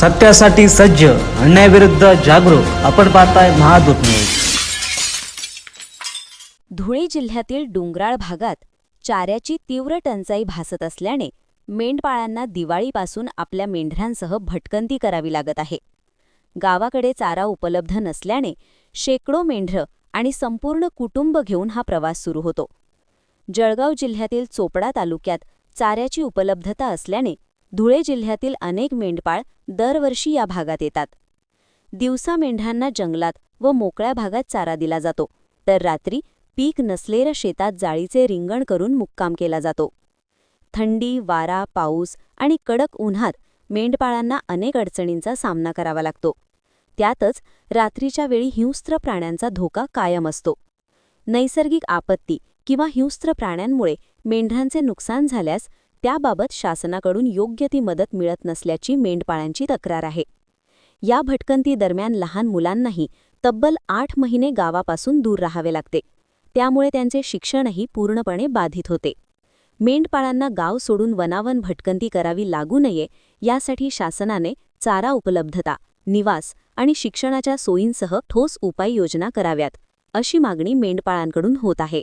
सत्यासाठी सज्ज अन्यायाविरुद्ध जागरूक. आपण पाहताय महादूत न्यूज. धुळे जिल्ह्यातील डोंगराळ भागात चाऱ्याची तीव्र टंचाई भासत असल्याने मेंढपाळांना दिवाळीपासून आपल्या मेंढरांसह भटकंती करावी लागत आहे. गावाकडे चारा उपलब्ध नसल्याने शेकडो मेंढरं आणि संपूर्ण कुटुंब घेऊन हा प्रवास सुरू होतो. जळगाव जिल्ह्यातील चोपडा तालुक्यात चाऱ्याची उपलब्धता असल्याने धुळे जिल्ह्यातील अनेक मेंढपाळ दरवर्षी या भागात येतात. दिवसा मेंढ्यांना जंगलात व मोकळ्या भागात चारा दिला जातो. तर रात्री पीक नसलेल्या शेतात जाळीचे रिंगण करून मुक्काम केला जातो. थंडी वारा पाऊस आणि कडक उन्हात मेंढपाळांना अनेक अडचणींचा सामना करावा लागतो. त्यातच रात्रीच्या वेळी हिंस्त्र प्राण्यांचा धोका कायम असतो. नैसर्गिक आपत्ती किंवा हिंस्त्र प्राण्यांमुळे मेंढ्यांचे नुकसान झाल्यास त्याबाबत शासनाकडून योग्य ती मदत मिळत नसल्याची मेंढपाळांची तक्रार आहे. या भटकंती दरम्यान लहान मुलांनाही तब्बल आठ महिने गावापासून दूर राहावे लागते. त्यामुळे त्यांचे शिक्षणही पूर्णपणे बाधित होते. मेंढपाळांना गाव सोडून वनावन भटकंती करावी लागू नये यासाठी शासनाने चारा उपलब्धता निवास आणि शिक्षणाच्या सोयींसह ठोस उपाययोजना कराव्यात अशी मागणी मेंढपाळांकडून होत आहे.